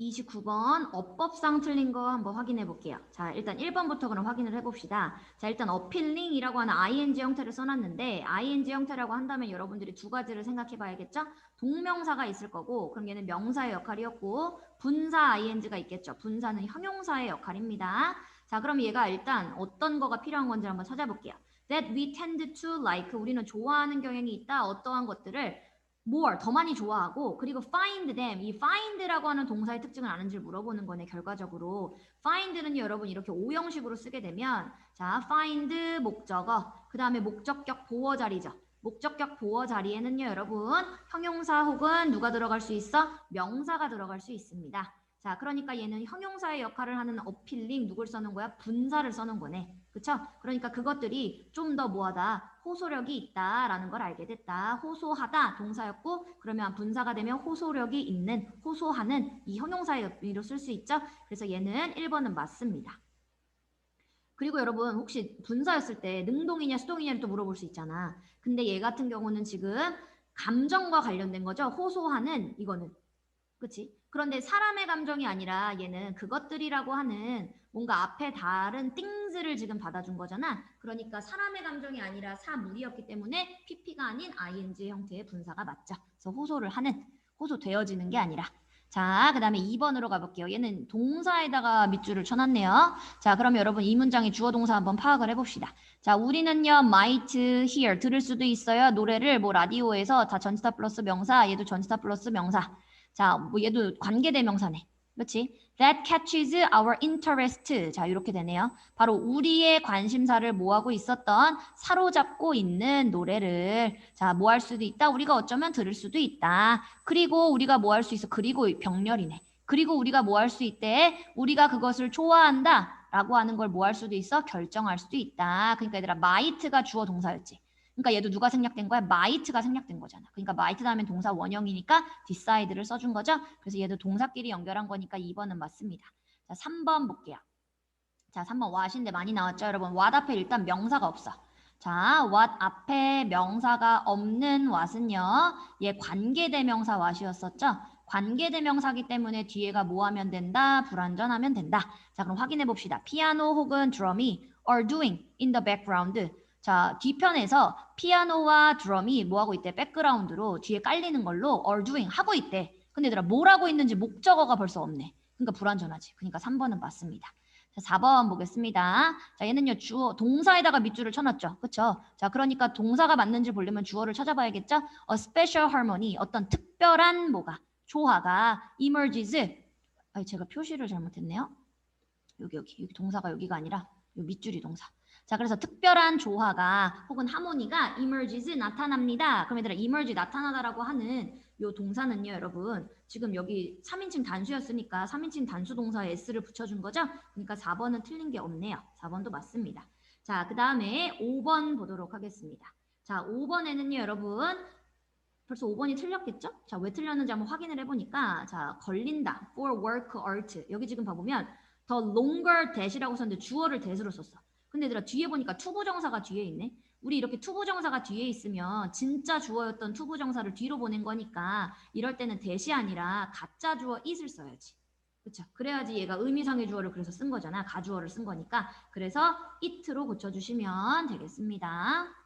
29번 어법상 틀린 거 한번 확인해 볼게요. 자, 일단 1번부터 그럼 확인을 해 봅시다. 자, 일단 어필링이라고 하는 ing 형태를 써놨는데 ing 형태라고 한다면 여러분들이 두 가지를 생각해 봐야겠죠? 동명사가 있을 거고 그럼 얘는 명사의 역할이었고 분사 ing가 있겠죠. 분사는 형용사의 역할입니다. 자, 그럼 얘가 일단 어떤 거가 필요한 건지 한번 찾아볼게요. That we tend to like 우리는 좋아하는 경향이 있다. 어떠한 것들을 more 더 많이 좋아하고 그리고 find them. 이 find라고 하는 동사의 특징을 아는지 물어보는 거네 결과적으로. find는 여러분 이렇게 오형식으로 쓰게 되면 자 find 목적어 그 다음에 목적격 보어 자리죠. 목적격 보어 자리에는요 여러분 형용사 혹은 누가 들어갈 수 있어? 명사가 들어갈 수 있습니다 자 그러니까 얘는 형용사의 역할을 하는 어필링 누굴 써는 거야 분사를 써는 거네 그쵸 그러니까 그것들이 좀 더 뭐하다 호소력이 있다라는 걸 알게 됐다. 호소하다 동사였고 그러면 분사가 되면 호소력이 있는 호소하는 이 형용사의 의미로 쓸 수 있죠. 그래서 얘는 1번은 맞습니다. 그리고 여러분 혹시 분사였을 때 능동이냐 수동이냐를 또 물어볼 수 있잖아. 근데 얘 같은 경우는 지금 감정과 관련된 거죠. 호소하는 이거는 그치? 그런데 사람의 감정이 아니라 얘는 그것들이라고 하는 뭔가 앞에 다른 things를 지금 받아준 거잖아. 그러니까 사람의 감정이 아니라 사물이었기 때문에 pp가 아닌 ing 형태의 분사가 맞죠. 그래서 호소를 하는, 호소되어지는 게 아니라. 자, 그 다음에 2번으로 가볼게요. 얘는 동사에다가 밑줄을 쳐놨네요. 자, 그럼 여러분 이 문장의 주어 동사 한번 파악을 해봅시다. 자, 우리는요, might hear, 들을 수도 있어요. 노래를 뭐 라디오에서 다 전치사 플러스 명사, 얘도 전치사 플러스 명사. 자, 뭐 얘도 관계대명사네. 그렇지? That catches our interest. 자, 이렇게 되네요. 바로 우리의 관심사를 뭐하고 있었던 사로잡고 있는 노래를 자, 뭐 할 수도 있다. 우리가 어쩌면 들을 수도 있다. 그리고 우리가 뭐 할 수 있어? 그리고 병렬이네. 그리고 우리가 뭐 할 수 있대? 우리가 그것을 좋아한다. 라고 하는 걸 뭐 할 수도 있어? 결정할 수도 있다. 그러니까 얘들아, might가 주어 동사였지. 그러니까 얘도 누가 생략된 거야? might가 생략된 거잖아. 그러니까 might 다음엔 동사 원형이니까 decide를 써준 거죠. 그래서 얘도 동사끼리 연결한 거니까 2번은 맞습니다. 자, 3번 볼게요. 자, 3번 what인데 많이 나왔죠, 여러분. what 앞에 일단 명사가 없어. 자, what 앞에 명사가 없는 what은요. 얘 관계대명사 what이었었죠. 관계대명사기 때문에 뒤에가 뭐 하면 된다? 불완전하면 된다. 자, 그럼 확인해 봅시다. 피아노 혹은 드럼이 are doing in the background. 자, 뒤편에서 피아노와 드럼이 뭐 하고 있대? 백그라운드로 뒤에 깔리는 걸로 are doing 하고 있대. 근데 얘들아 뭘 하고 있는지 목적어가 벌써 없네. 그러니까 불완전하지. 그러니까 3번은 맞습니다. 자, 4번 보겠습니다. 자, 얘는요, 주어, 동사에다가 밑줄을 쳐 놨죠. 그쵸? 자, 그러니까 동사가 맞는지 보려면 주어를 찾아봐야겠죠? A special harmony, 어떤 특별한 뭐가, 조화가 emerges. 아니, 제가 표시를 잘못했네요. 여기, 여기, 여기 동사가 여기가 아니라, 요 밑줄이 동사. 자, 그래서 특별한 조화가 혹은 하모니가 emerges 나타납니다. 그럼 얘들아 emerge 나타나다라고 하는 요 동사는요, 여러분. 지금 여기 3인칭 단수였으니까 3인칭 단수 동사에 s를 붙여준 거죠? 그러니까 4번은 틀린 게 없네요. 4번도 맞습니다. 자, 그 다음에 5번 보도록 하겠습니다. 자, 5번에는요, 여러분. 벌써 5번이 틀렸겠죠? 자, 왜 틀렸는지 한번 확인을 해보니까 자, 걸린다. for work art. 여기 지금 봐보면 더 longer that이라고 썼는데 주어를 that으로 썼어. 근데 얘들아 뒤에 보니까 투부정사가 뒤에 있네. 우리 이렇게 투부정사가 뒤에 있으면 진짜 주어였던 투부정사를 뒤로 보낸 거니까 이럴 때는 대시 아니라 가짜 주어 it을 써야지. 그렇죠? 그래야지 얘가 의미상의 주어를 그래서 쓴 거잖아. 가주어를 쓴 거니까. 그래서 it로 고쳐주시면 되겠습니다.